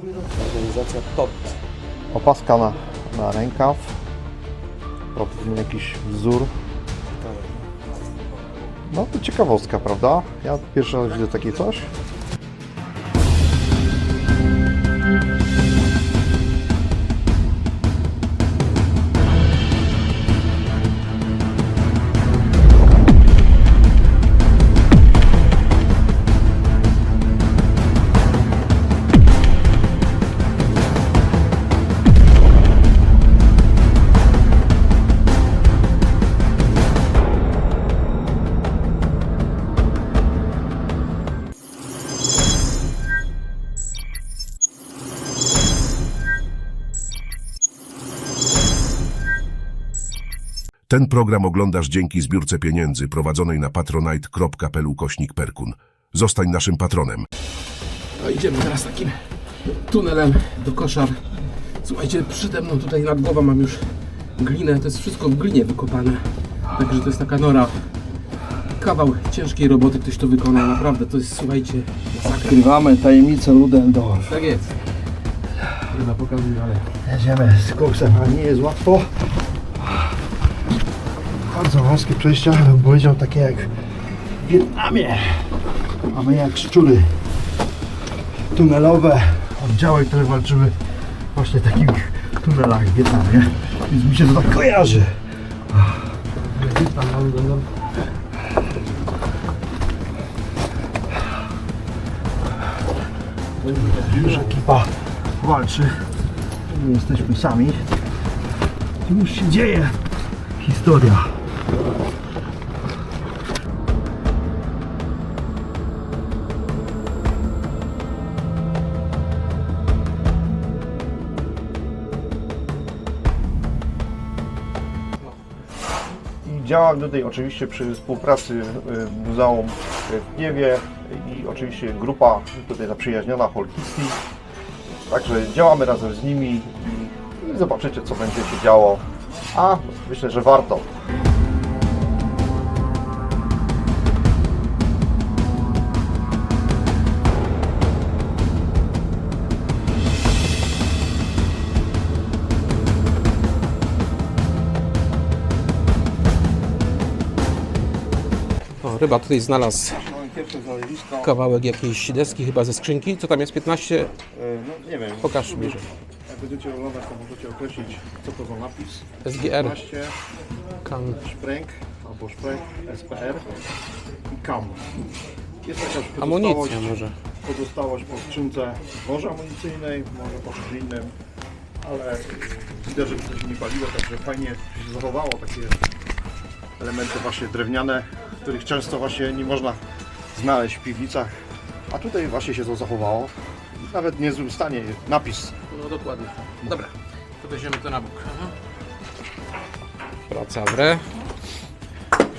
Organizacja TOT. Opaska na, na rękaw. Prawdopodobnie jakiś wzór. No to ciekawostka, prawda? Ja pierwszy raz widzę takie coś. Ten program oglądasz dzięki zbiórce pieniędzy prowadzonej na patronite.pl ukośnik Perkun. Zostań naszym patronem. No idziemy teraz takim tunelem do koszar. Słuchajcie, przede mną tutaj nad głową mam już glinę. To jest wszystko w glinie wykopane. Także to jest taka nora. Kawał ciężkiej roboty ktoś to wykonał. Naprawdę to jest, słuchajcie, masakra. Odkrywamy tajemnicę Ludendorff. Tak jest. Chyba pokazuję, ale... Jedziemy z koksem, ale nie jest łatwo. Bardzo wąskie przejścia, bym powiedział takie jak w Wietnamie. A my jak szczury tunelowe oddziały, które walczyły właśnie w takich tunelach w Wietnamie. Więc mi się to tak kojarzy. Już ekipa walczy. Nie jesteśmy sami. Już się dzieje historia. Działam tutaj oczywiście przy współpracy y, Muzeum w Kniewie i oczywiście grupa tutaj zaprzyjaźniona Holkisti. Także działamy razem z nimi i, i zobaczycie co będzie się działo. A myślę, że warto. Ryba tutaj znalazł kawałek jakiejś deski chyba ze skrzynki. Co tam jest? 15? no nie wiem, Pokaż mi, że jak będziecie oglądać to możecie określić co to za napis. SGR. 15, Kan. Szpręg albo Szpręg SPR i KAM. Jest jakaś Amunicja może. pozostałość po skrzynce może amunicyjnej, może po czymś innym, ale widać, że to się nie paliło, także fajnie się zachowało takie elementy właśnie drewniane, których często właśnie nie można znaleźć w piwnicach, a tutaj właśnie się to zachowało. Nawet w niezłym stanie napis No dokładnie. Dobra, to weźmiemy to na bok. Praca w re.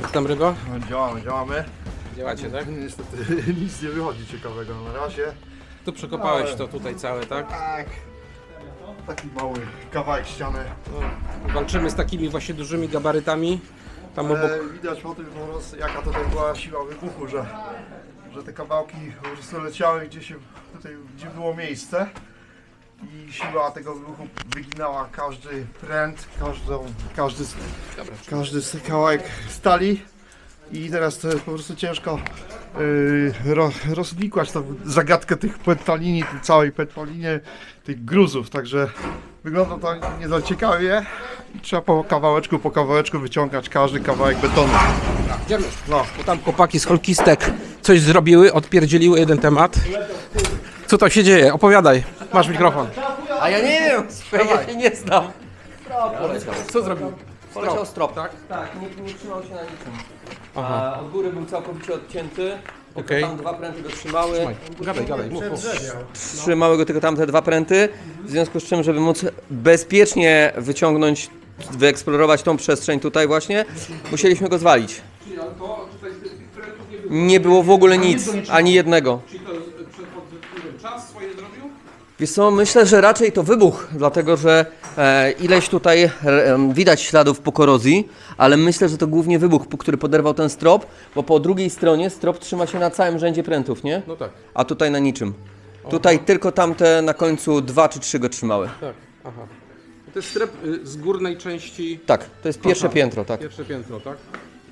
Jak tam ryba? Działamy, działamy. Działacie, tak? Niestety nic nie wychodzi ciekawego na razie. Tu przekopałeś to tutaj całe, tak? Tak. Taki mały kawałek ściany. No, walczymy z takimi właśnie dużymi gabarytami. Tam obok. Widać po tym po prostu jaka tutaj była siła wybuchu, że, że te kawałki po prostu leciały gdzie się tutaj gdzie było miejsce. I siła tego wybuchu wyginała każdy pręt, każdą, każdy, każdy kawałek stali. I teraz to jest po prostu ciężko yy, ro, rozwikłać tą zagadkę tych petrolini, tej całej petrolinie, tych gruzów, także wygląda to nie za ciekawie i trzeba po kawałeczku, po kawałeczku wyciągać każdy kawałek betonu. No, Bo tam chłopaki z Holkistek coś zrobiły, odpierdzieliły jeden temat. Co tam się dzieje? Opowiadaj. Masz mikrofon. A ja nie wiem, słuchaj, ja się nie znam. Co zrobił? Poleciał strop, tak? Tak, nie, nie trzymał się na niczym. Aha. A od góry był całkowicie odcięty. Tylko Okej. tam dwa pręty go trzymały. Trzymaj. Gadaj, gadaj. Mów, mów. Trzymały go tylko tamte dwa pręty. W związku z czym, żeby móc bezpiecznie wyciągnąć, wyeksplorować tą przestrzeń tutaj właśnie, musieliśmy go zwalić. Nie było w ogóle nic, ani jednego. Czyli to przed czas swoje zrobił? Wiesz co, myślę, że raczej to wybuch, dlatego że e, ileś tutaj e, widać śladów po korozji, ale myślę, że to głównie wybuch, który poderwał ten strop, bo po drugiej stronie strop trzyma się na całym rzędzie prętów, nie? No tak. A tutaj na niczym. Tutaj tylko tamte na końcu dwa czy trzy go trzymały. Tak, aha. To jest strep y, z górnej części, Tak, to jest pierwsze Aha. piętro, tak. pierwsze piętro, tak?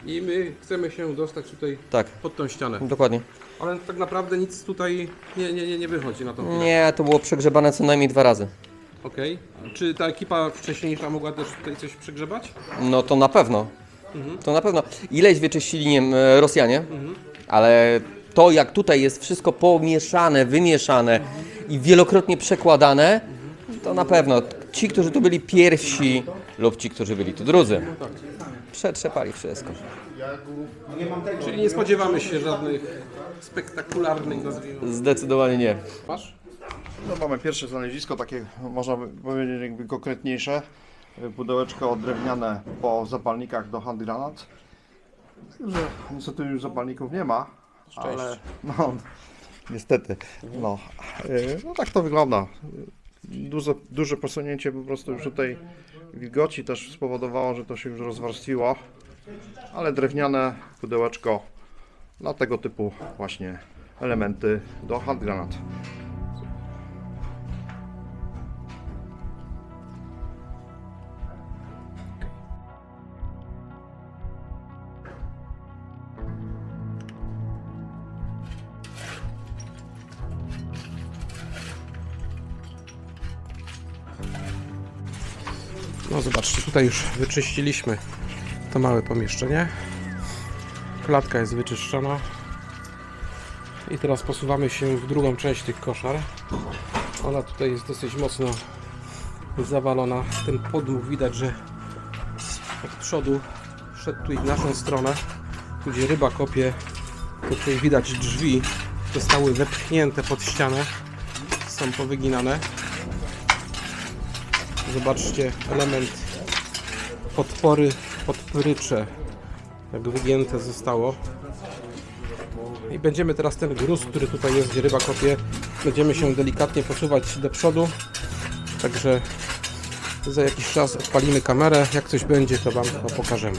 I my chcemy się dostać tutaj Tak, pod tą ścianę. dokładnie. Ale tak naprawdę nic tutaj nie, nie, nie, nie wychodzi na tą chwilę. Nie, to było przegrzebane co najmniej dwa razy. Okej. Czy ta ekipa wcześniejsza mogła też tutaj coś przegrzebać? No to na pewno. To na pewno. Ileś wyczyścili nie wiem, e, Rosjanie, ale to jak tutaj jest wszystko pomieszane, wymieszane i wielokrotnie przekładane, to na pewno ci, którzy tu byli pierwsi lub ci, którzy byli tu drudzy, przetrzepali wszystko. Czyli nie spodziewamy się żadnych spektakularnych, nazwijmy. Zdecydowanie nie. Masz? No, mamy pierwsze znalezisko, takie można by powiedzieć jakby konkretniejsze. Pudełeczko drewniane po zapalnikach do hand granat. Także niestety już zapalników nie ma, ale no niestety. No, Yy, no tak to wygląda. Duże, duże posunięcie po prostu już tutaj wilgoci też spowodowało, że to się już rozwarstwiło. Ale drewniane pudełeczko na tego typu właśnie elementy do granat. No zobaczcie, tutaj już wyczyściliśmy to małe pomieszczenie. Klatka jest wyczyszczona. I teraz posuwamy się w drugą część tych koszar. Ona tutaj jest dosyć mocno zawalona. Ten podmuch widać, że od przodu szedł tu i w naszą stronę. Tu gdzie ryba kopie, to tutaj widać drzwi zostały wepchnięte pod ścianę. Są powyginane. Zobaczcie element podpory, podprycze, jak wygięte zostało. I będziemy teraz ten gruz, który tutaj jest, gdzie ryba kopie, będziemy się delikatnie posuwać do przodu. Także za jakiś czas odpalimy kamerę. Jak coś będzie, to Wam to pokażemy.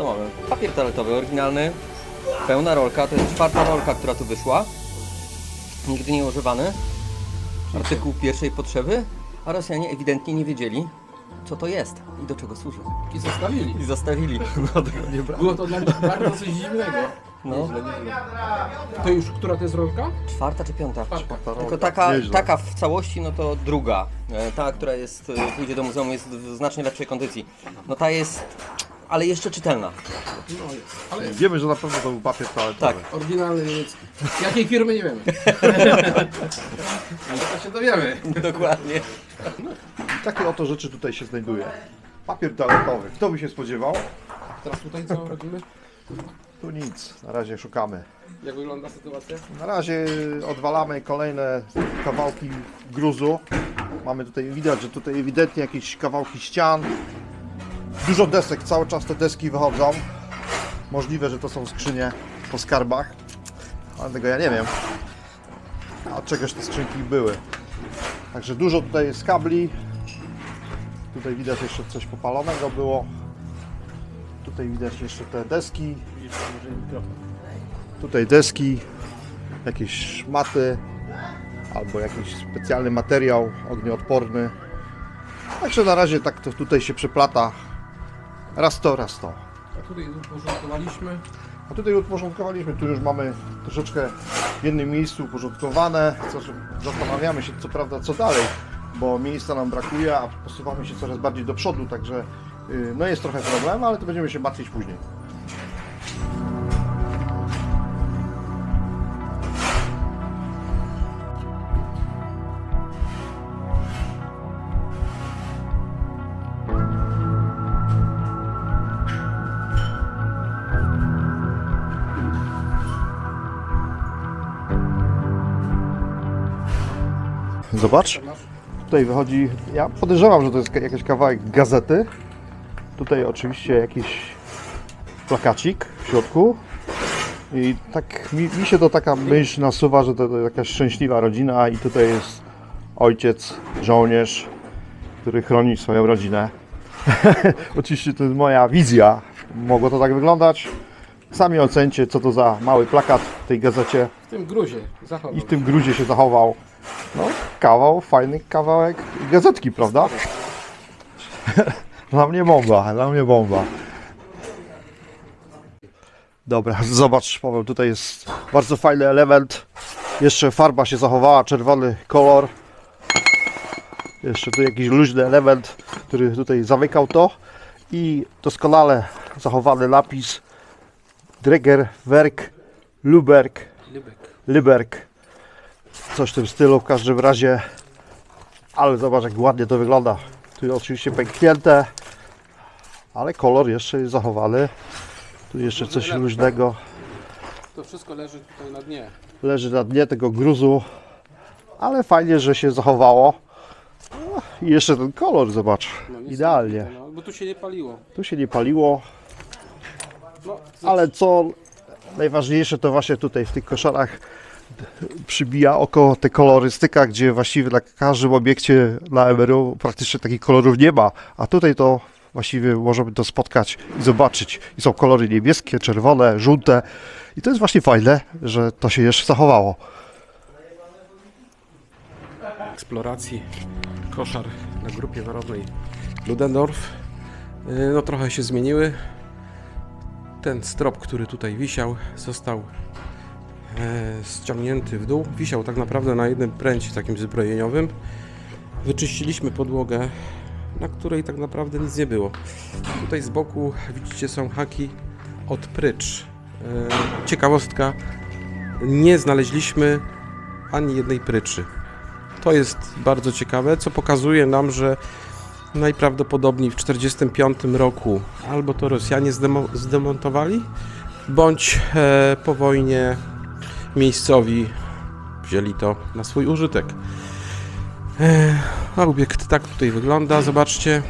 Co mamy? Papier toaletowy, oryginalny, pełna rolka, to jest czwarta rolka, która tu wyszła. Nigdy nie używany. Artykuł pierwszej potrzeby, a Rosjanie ewidentnie nie wiedzieli, co to jest i do czego służy. I zostawili. I zostawili. Było to dla nich bardzo coś dziwnego. No, To już, która to jest rolka? czwarta czy piąta? Czwarta. Tylko taka, Nieźle. taka w całości, no to druga. E, Ta, która jest, e, pójdzie do muzeum, jest w znacznie lepszej kondycji. No ta jest, ale jeszcze czytelna. No jest. Ale Wiemy, że na pewno to był papier toaletowy. Tak. Oryginalny niemiecki. Jakiej firmy nie wiemy. Ale to się dowiemy. Dokładnie. I takie oto rzeczy tutaj się znajduje. Papier toaletowy. Kto by się spodziewał? Teraz tutaj co robimy? Tu nic. Na razie szukamy. Jak wygląda sytuacja? Na razie odwalamy kolejne kawałki gruzu. Mamy tutaj, widać, że tutaj ewidentnie jakieś kawałki ścian. Dużo desek, cały czas te deski wychodzą. Możliwe, że to są skrzynie po skarbach, ale tego ja nie wiem. A czegoś te skrzynki były. Także dużo tutaj jest kabli. Tutaj widać jeszcze coś popalonego było. Tutaj widać jeszcze te deski. Tutaj deski, jakieś szmaty albo jakiś specjalny materiał ognioodporny. Także na razie tak to tutaj się przeplata. Raz to, raz to. A tutaj uporządkowaliśmy. A tutaj uporządkowaliśmy, tu już mamy troszeczkę w jednym miejscu uporządkowane. Zastanawiamy się co prawda co dalej, bo miejsca nam brakuje, a posuwamy się coraz bardziej do przodu, także yy, no jest trochę problem, ale to będziemy się martwić później. Zobacz. Tutaj wychodzi, ja podejrzewam, że to jest jakiś kawałek gazety. Tutaj oczywiście jakiś plakacik w środku. I tak mi, mi się to taka myśl nasuwa, że to, to jakaś szczęśliwa rodzina i tutaj jest ojciec, żołnierz, który chroni swoją rodzinę. Oczywiście to jest moja wizja. Mogło to tak wyglądać. Sami ocencie, co to za mały plakat w tej gazecie tym gruzie zachował. i w tym gruzie się zachował. No, kawał, fajny kawałek gazetki, prawda? dla mnie bomba, dla mnie bomba. Dobra, zobacz Paweł, tutaj jest bardzo fajny element. Jeszcze farba się zachowała, czerwony kolor. Jeszcze tu jakiś luźny element, który tutaj zamykał to. I doskonale zachowany napis Dreger Werk Luberg Lübeck. Lyberg. Coś w tym stylu w każdym razie. Ale zobacz jak ładnie to wygląda. Tu oczywiście pęknięte, ale kolor jeszcze jest zachowany. Tu jeszcze coś luźnego To wszystko leży tutaj na dnie. leży na dnie tego gruzu, ale fajnie, że się zachowało. No, I jeszcze ten kolor, zobacz, idealnie. No, bo tu się nie paliło. Tu się nie paliło, No, ale co najważniejsze to właśnie tutaj w tych koszarach przybija oko te kolorystyka, gdzie właściwie na każdym obiekcie na MRU praktycznie takich kolorów nie ma, a tutaj to właściwie możemy to spotkać i zobaczyć. I są kolory niebieskie, czerwone, żółte i to jest właśnie fajne, że to się jeszcze zachowało. eksploracji koszar na grupie warownej Ludendorff. Yy, No trochę się zmieniły. Ten strop, który tutaj wisiał, został e, ściągnięty w dół. Wisiał tak naprawdę na jednym pręcie takim zbrojeniowym. Wyczyściliśmy podłogę, na której tak naprawdę nic nie było. Tutaj z boku widzicie są haki od prycz. E, Ciekawostka, nie znaleźliśmy ani jednej pryczy. To jest bardzo ciekawe, co pokazuje nam, że najprawdopodobniej w 1945 roku albo to Rosjanie zdemo- zdemontowali, bądź e, po wojnie miejscowi wzięli to na swój użytek. E, a obiekt tak tutaj wygląda, zobaczcie.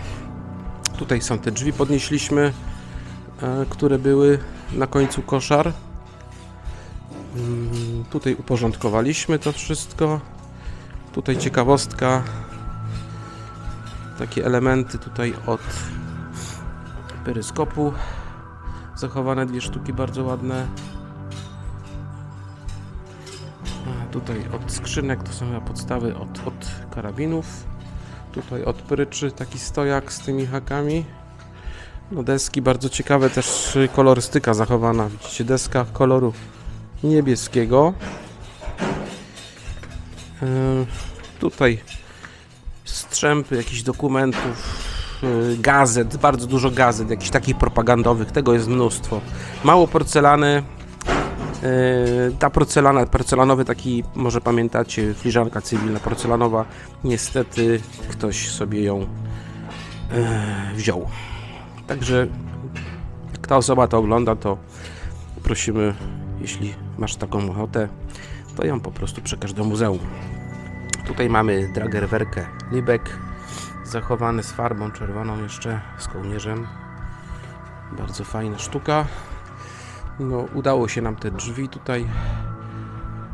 Tutaj są te drzwi, podnieśliśmy, e, które były na końcu koszar. Mm, Tutaj uporządkowaliśmy to wszystko. Tutaj ciekawostka. Takie elementy tutaj od peryskopu. Zachowane dwie sztuki bardzo ładne. A tutaj od skrzynek to są chyba podstawy od, od karabinów. Tutaj od pryczy taki stojak z tymi hakami. No deski bardzo ciekawe, też kolorystyka zachowana. Widzicie deska koloru niebieskiego. Yy, Tutaj strzępy jakichś dokumentów, gazet, bardzo dużo gazet, jakichś takich propagandowych, tego jest mnóstwo. Mało porcelany. Yy, Ta porcelana, porcelanowy taki, może pamiętacie, filiżanka cywilna porcelanowa, niestety ktoś sobie ją yy, wziął. Także jak ta osoba to ogląda, to prosimy, jeśli masz taką ochotę, to ją po prostu przekaż do muzeum. Tutaj mamy dragerwerkę Libek, zachowany z farbą czerwoną jeszcze, z kołnierzem. Bardzo fajna sztuka. No, udało się nam te drzwi tutaj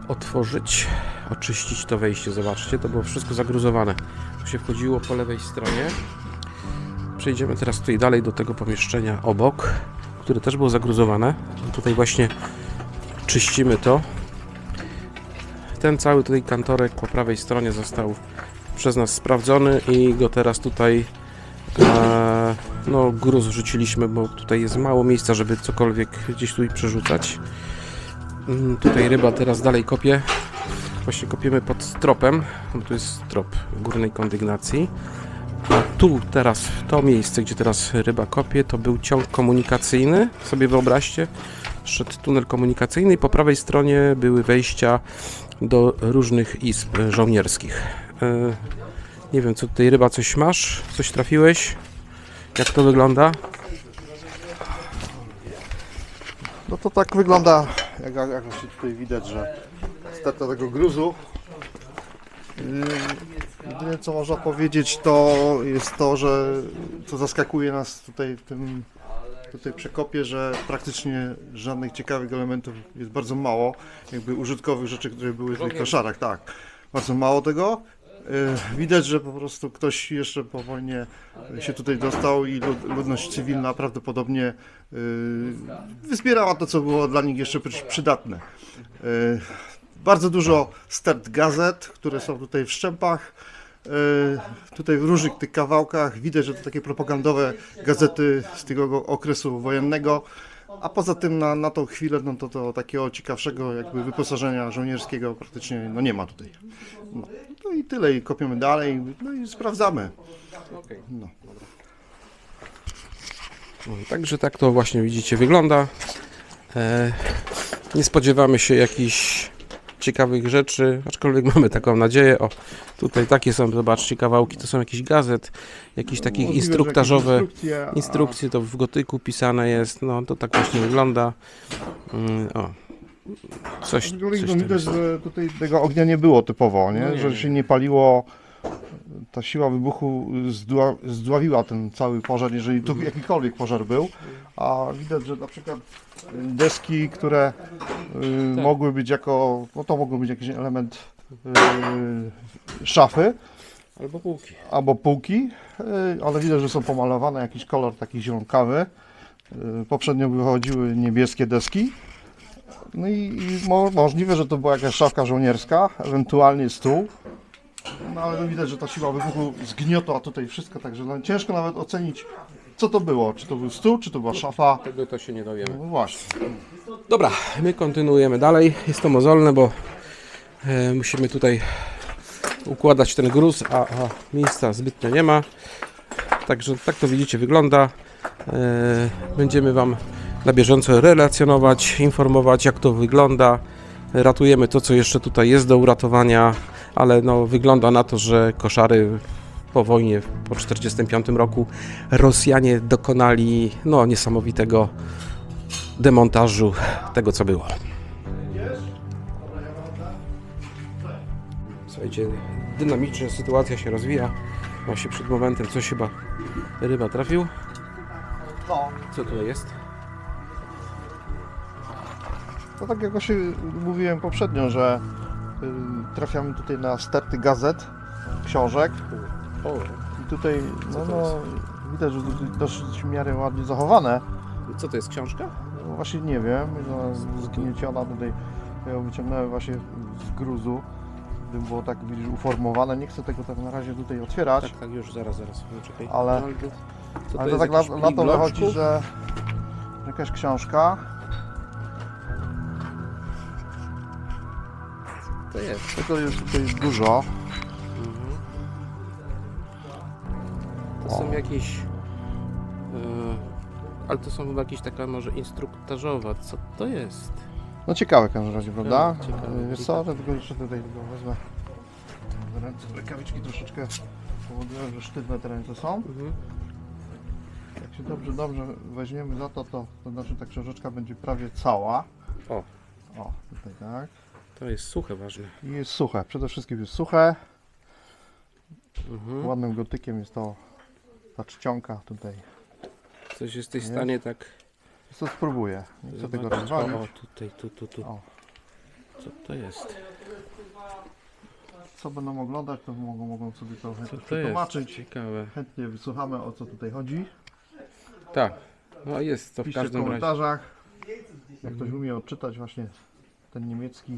otworzyć, oczyścić to wejście. Zobaczcie, to było wszystko zagruzowane. Tu się wchodziło po lewej stronie. Przejdziemy teraz tutaj dalej do tego pomieszczenia obok, które też było zagruzowane. Tutaj właśnie czyścimy to. Ten cały tutaj kantorek po prawej stronie został przez nas sprawdzony i go teraz tutaj e, no gruz wrzuciliśmy, bo tutaj jest mało miejsca, żeby cokolwiek gdzieś tutaj przerzucać. Mm, Tutaj ryba teraz dalej kopie. Właśnie kopiemy pod tropem, bo tu jest trop górnej kondygnacji. A tu teraz, to miejsce, gdzie teraz ryba kopie, to był ciąg komunikacyjny. Sobie wyobraźcie, szedł tunel komunikacyjny i po prawej stronie były wejścia do różnych izb żołnierskich. E, Nie wiem, co tutaj ryba, coś masz? Coś trafiłeś? Jak to wygląda? No to tak wygląda, jak, jak tutaj widać, że sterta tego gruzu Yy, Jedyne co można powiedzieć to jest to, że co zaskakuje nas tutaj tym tutaj przekopie, że praktycznie żadnych ciekawych elementów jest bardzo mało, jakby użytkowych rzeczy, które były w tych koszarach, tak. Bardzo mało tego. Yy, Widać, że po prostu ktoś jeszcze po wojnie się tutaj dostał i lud- ludność cywilna prawdopodobnie yy, wyzbierała to, co było dla nich jeszcze przy- przydatne. Yy, Bardzo dużo stert gazet, które są tutaj w szczępach. Yy, Tutaj w różnych tych kawałkach widać, że to takie propagandowe gazety z tego okresu wojennego. A poza tym na, na tą chwilę, no to, to takiego ciekawszego jakby wyposażenia żołnierskiego praktycznie no nie ma tutaj. No, no i tyle, i kopiemy dalej, no i sprawdzamy. No. No, Także tak to właśnie widzicie wygląda. E, nie spodziewamy się jakichś ciekawych rzeczy, aczkolwiek mamy taką nadzieję. O, tutaj takie są, zobaczcie, kawałki, to są jakieś gazet, jakieś takich instruktażowe instrukcje, to w gotyku pisane jest, no to tak właśnie wygląda. Mm, o, coś, coś widać, że tutaj tego ognia nie było typowo, nie? No że się nie paliło. Ta siła wybuchu zdła, zdławiła ten cały pożar, jeżeli tu jakikolwiek pożar był. A widać, że na przykład y, deski, które y, mogły być jako, no to mogły być jakiś element y, szafy Albo półki. albo półki, y, ale widać, że są pomalowane, jakiś kolor taki zielonkawy. Y, Poprzednio wychodziły niebieskie deski. No i, i mo, możliwe, że to była jakaś szafka żołnierska, ewentualnie stół. No ale no widać, że ta siła wybuchu zgniotła tutaj wszystko, także no, ciężko nawet ocenić, co to było. Czy to był stół, czy to była szafa. Tego to się nie dowiemy. No właśnie. Dobra, my kontynuujemy dalej. Jest to mozolne, bo e, musimy tutaj układać ten gruz, a, a miejsca zbytnio nie ma. Także tak to widzicie wygląda. E, będziemy Wam na bieżąco relacjonować, informować jak to wygląda. Ratujemy to, co jeszcze tutaj jest do uratowania, ale no, wygląda na to, że koszary po wojnie, po 1945 roku Rosjanie dokonali no, niesamowitego demontażu tego, co było. Słuchajcie, dynamicznie sytuacja się rozwija. Właśnie przed momentem coś chyba ryba trafił. Co tutaj jest? to tak jak właśnie mówiłem poprzednio, że trafiamy tutaj na sterty gazet, książek. O, I tutaj no, to no, widać, że to dosyć w miarę ładnie zachowane. co to jest książka? No właśnie nie wiem, no, zgnieciona tutaj, ja ją wyciągnąłem właśnie z gruzu, gdy było tak widzisz, uformowane. Nie chcę tego tak na razie tutaj otwierać, Tak, tak, już zaraz, zaraz. No, czekaj. Ale- No, ale to jest, tak na, na to wychodzi, że jakaś książka. To jest. Tego jest tutaj dużo. To są jakieś... e, ale to są chyba jakieś taka może instruktażowa. Co to jest? No ciekawe w każdym razie, prawda? Tak, ciekawe. Wiesz co, tylko jeszcze tutaj tylko wezmę w ręce. Rękawiczki troszeczkę powodują, że sztywne te ręce są. Mhm. Jak się dobrze, dobrze weźmiemy za to, to, to znaczy ta książeczka będzie prawie cała. O. O, tutaj tak. To jest suche ważne. I jest suche, przede wszystkim jest suche. Mhm. Ładnym gotykiem jest to ta czcionka tutaj. Coś jesteś w stanie tak... Co spróbuję. Nie chcę tego zobaczyć. O, rozwalić. tutaj, tu, tu, tu. O. Co to jest? Co będą oglądać, to mogą, mogą sobie to Co chętnie to jest? przetłumaczyć. Ciekawe. Chętnie wysłuchamy o co tutaj chodzi. Tak. No jest to w Piszcie w każdym razie. komentarzach, jak ktoś umie odczytać właśnie ten niemiecki.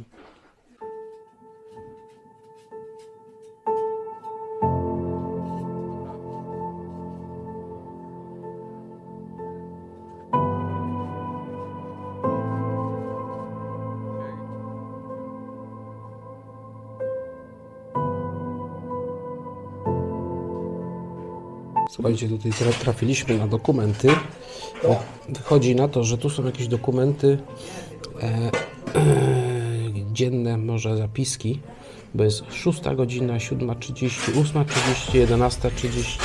Słuchajcie, tutaj tra- trafiliśmy na dokumenty. Wychodzi na to, że tu są jakieś dokumenty e, dzienne, może zapiski, bo jest 6 godzina, 7.30, 8.30, 11.30,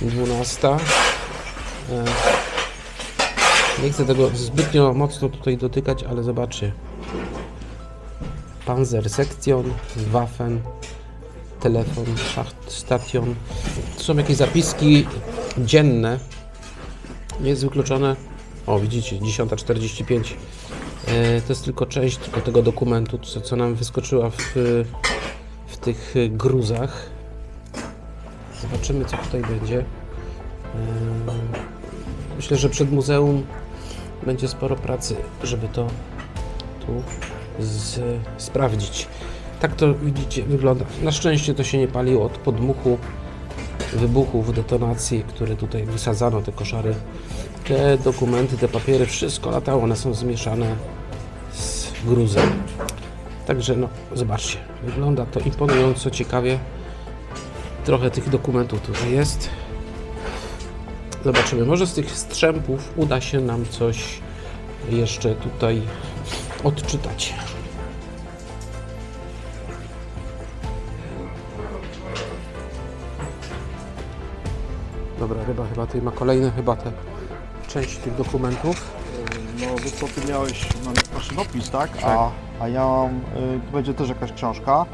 12. E, nie chcę tego zbytnio mocno tutaj dotykać, ale zobaczcie. Panzer Sektion, Waffen, telefon, szacht, station. To są jakieś zapiski dzienne. Jest wykluczone. O, widzicie, 10.45. E, To jest tylko część tylko tego dokumentu, co, co nam wyskoczyła w, w tych gruzach. Zobaczymy, co tutaj będzie. E, Myślę, że przed muzeum będzie sporo pracy, żeby to tu z, sprawdzić. Tak to widzicie, wygląda. Na szczęście to się nie paliło od podmuchu, wybuchów, detonacji, które tutaj wysadzano, te koszary. Te dokumenty, te papiery, wszystko latało, one są zmieszane gruzem. Także no, zobaczcie, wygląda to imponująco, ciekawie. Trochę tych dokumentów tutaj jest. Zobaczymy, może z tych strzępów uda się nam coś jeszcze tutaj odczytać. Dobra, ryba chyba tutaj ma kolejne chyba te część tych dokumentów. No bo co ty miałeś ma- maszynopis, tak? A, a ja mam, y, tu będzie też jakaś książka.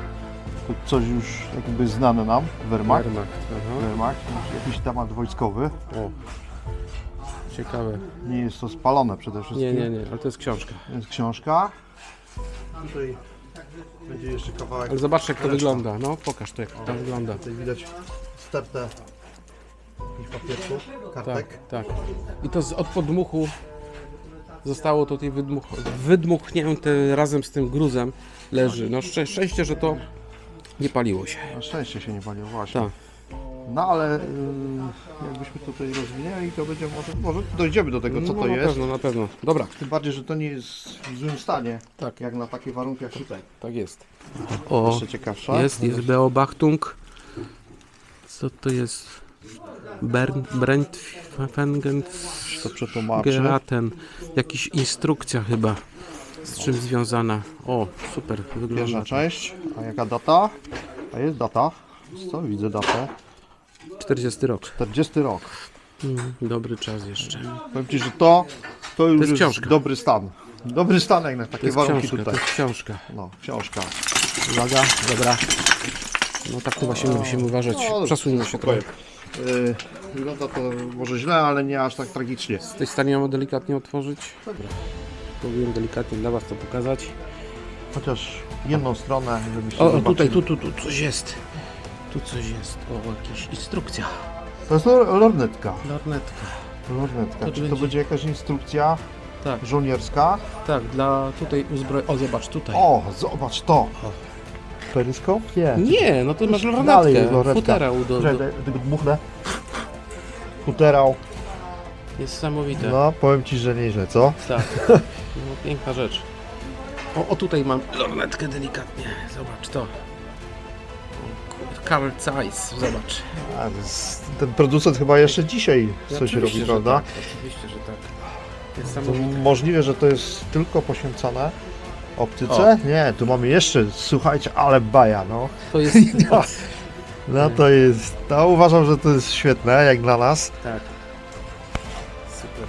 To coś już jakby znane nam, Wehrmacht. Wehrmacht, aha. Wehrmacht, jakiś temat wojskowy. O, ciekawe. Nie jest to spalone przede wszystkim. Nie, nie, nie, ale to jest książka. Jest książka. Tutaj będzie jeszcze kawałek. Ale zobaczcie jak to Reszta. wygląda. No, pokaż to jak to wygląda. Tutaj widać stertę jakichś papierków, kartek. Tak, tak. I to z, od podmuchu zostało tutaj wydmuch, wydmuchnięte razem z tym gruzem leży. No szczę, szczęście, że to nie paliło się. Na szczęście się nie paliło, właśnie. Tak. No ale y, jakbyśmy tutaj rozwinęli, to będzie może, może dojdziemy do tego, co no, to na jest. pewno, na pewno. Dobra, Tym bardziej, że to nie jest w złym stanie, Tak. jak na takich warunkach tutaj. tak jest. O, Jeszcze ciekawsza. jest, jest Beobachtung. Co to jest? Bern, Brentfengen To przetłumaczę. Geraten. Jakiś instrukcja chyba. Z czym związana. O, super, wygląda. Pierwsza to. część. A jaka data? A jest data. Co? Widzę datę. 40 rok. 40 rok. Mm, dobry czas jeszcze. Powiem Ci, że to, to już jest jest, książka. dobry stan. Dobry stan jak na To takie jest warunki książka, to tutaj. jest książka. No, książka. Uwaga, dobra. No tak chyba się musimy uważać. No, Przesuńmy się trochę. Yy, wygląda to może źle, ale nie aż tak tragicznie. Jesteś w stanie ją delikatnie otworzyć? Dobra. Próbuję delikatnie dla Was to pokazać. Chociaż jedną stronę, żebyście O, o zobaczyli. tutaj, tu, tu, tu coś jest. Tu coś jest. O, jakaś instrukcja. To jest lor- lornetka. Lornetka. Lornetka. To Czy to będzie- będzie jakaś instrukcja Tak, żołnierska? tak, dla tutaj uzbroj... O, zobacz, tutaj. O, zobacz to. Peryskop? Nie. Nie, no to masz Dalej lornetkę. jest lornetka. Futerał do, Czekaj, do... daj- tego dmuchnę. Futerał. Niesamowite. No, powiem Ci, że nieźle, co? Tak. No, piękna rzecz. O, o tutaj mam lornetkę delikatnie. Zobacz to. O, kur- Carl Zeiss, zobacz. A, to jest- ten producent chyba jeszcze dzisiaj coś Oczywiście, robi, że prawda? Tak, oczywiście, że tak. To Niesamowite. możliwe, że to jest tylko poświęcone optyce? Nie, tu mamy jeszcze, słuchajcie, ale baja, no. To jest... No, no to jest, to uważam, że to jest świetne, jak dla nas. tak. Super.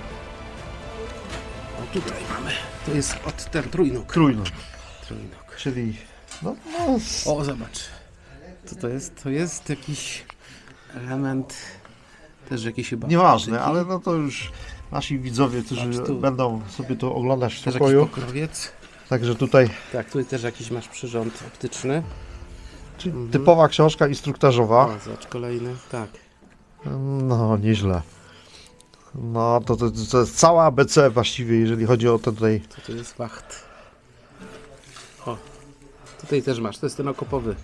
O, tutaj mamy. To jest od ten trójnóg. Trójnóg, Trójnóg. czyli, no, no s- O, zobacz. Co to jest? To jest jakiś element też jakiś chyba. nieważne, ale no to już nasi widzowie, którzy będą sobie to oglądać w Też jakiś pokrowiec. Także tutaj Tak, tutaj też jakiś masz przyrząd optyczny. czyli typowa książka instruktażowa. O, zobacz kolejny. Tak. No, nieźle. No, to, to, to jest cała ABC właściwie, jeżeli chodzi o ten tutaj. To tu jest wacht. O, tutaj też masz. To jest ten okopowy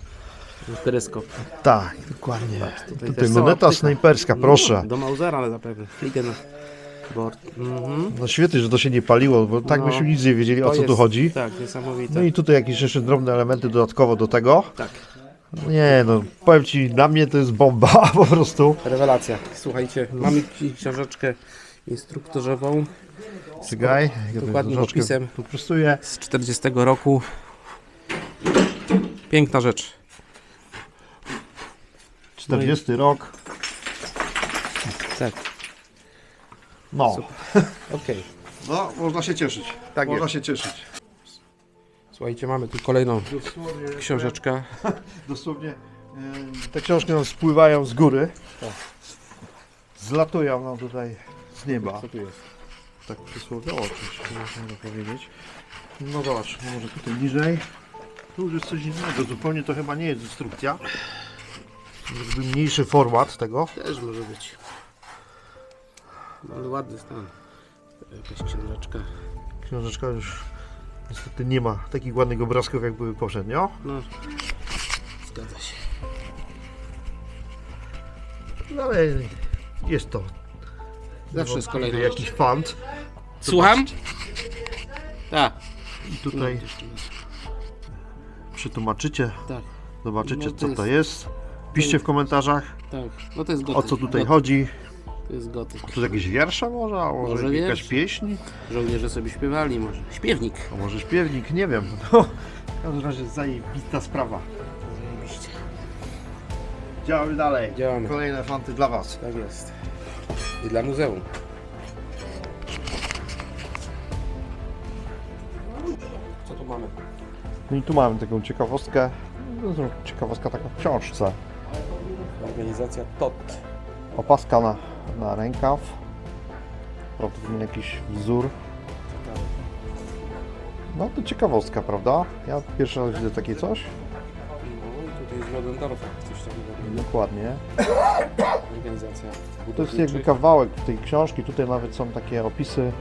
teleskop. Tak, dokładnie. Tutaj, Tutaj też luneta optyka. snajperska, proszę. No, do Mausera zapewne. Fliegen board. Mhm. No świetnie, że to się nie paliło, bo tak No. byśmy nic nie wiedzieli, o To co tu jest- chodzi. Tak, niesamowite. No i tutaj jakieś jeszcze drobne elementy dodatkowo do tego. Tak, Nie no, powiem Ci, dla mnie to jest bomba po prostu. rewelacja. Słuchajcie, mamy ci książeczkę instruktorzową Czekaj, ja dokładnym troszeczkę opisem. Tu prostuję. z 40 roku. Piękna rzecz. 40 rok. Tak, No, okej. no można się cieszyć. Tak można jest. się cieszyć. Słuchajcie, mamy tu kolejną Dosłownie, książeczkę. dosłownie Yy, Te książki nam spływają z góry. Zlatują nam tutaj z nieba. Co tu jest? Tak przysłowiowo oczywiście, można powiedzieć. No zobacz, może tutaj niżej. Tu już jest coś innego, zupełnie to chyba nie jest instrukcja. Mniejszy format tego. Też może być. No, ale ładny stan. Jakaś książeczka. Książeczka już niestety nie ma takich ładnych obrazków jak były poprzednio. No, zgadza się. No ale jest to Zawsze jest kolejna jakiś fant. Słucham? Tak. I tutaj przetłumaczycie, Tak, zobaczycie No to co to jest- jest. Piszcie w komentarzach tak. No to jest gotyk. o co tutaj gotyk. chodzi. To jest gotyk. Czy jakieś wiersze może? A może, Może jakaś pieśń? Żołnierze sobie śpiewali może. Śpiewnik. A może śpiewnik? Nie wiem. No, w każdym razie zajebista sprawa. Zajebiście. Działamy dalej. Działamy. Kolejne fanty dla Was. Tak jest. I dla muzeum. Co tu mamy? No i tu mamy taką ciekawostkę. No, to Ciekawostka taka w książce. Organizacja TOT. Opaska na, na rękaw. Prawdopodobnie jakiś wzór. No to ciekawostka, prawda? Ja pierwszy raz widzę takie coś. No i tutaj jest Rodendorfa. Coś takiego. Dokładnie. Organizacja To jest jakby kawałek tej książki. Tutaj nawet są takie opisy.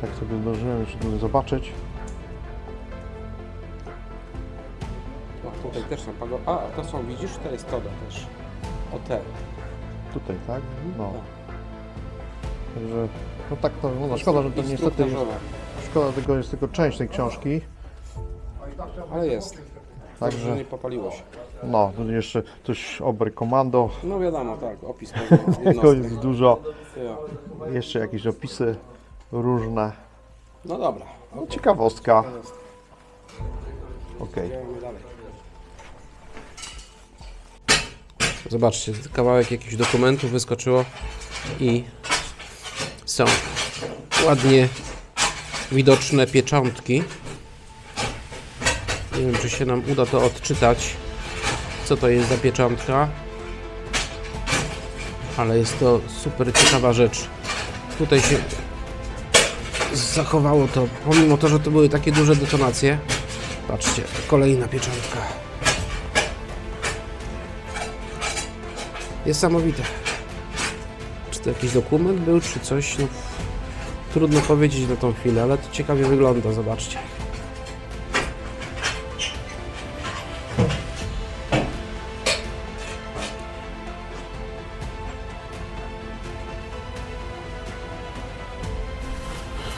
Tak sobie zdążyłem jeszcze tutaj zobaczyć. O, tutaj też są pago... A, to są, widzisz, to jest Toda też. O te. Tutaj, tak? No. Tak. Także, no tak to wygląda. Szkoda, że to niestety jest, szkoda tego jest tylko część tej książki. Ale jest. Także Także, nie popaliło się. no, tu jeszcze coś Oberkommando. No wiadomo, tak, opis Tego jednostek. jest dużo. Ja. Jeszcze jakieś opisy różne. No dobra, No, ciekawostka. Okej. działamy dalej. Zobaczcie, kawałek jakichś dokumentów wyskoczyło i są ładnie widoczne pieczątki. Nie wiem, czy się nam uda to odczytać, co to jest za pieczątka, ale jest to super ciekawa rzecz. Tutaj się zachowało to, pomimo to, że to były takie duże detonacje. Patrzcie, kolejna pieczątka. Niesamowite. To jakiś dokument był, czy coś? No, trudno powiedzieć na tą chwilę, ale to ciekawie wygląda, zobaczcie.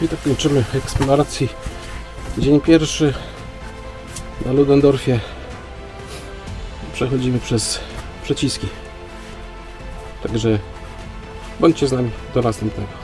I tak kończymy eksploracji. Dzień pierwszy na Ludendorfie. Przechodzimy przez przeciski. Także bądźcie z nami do następnego.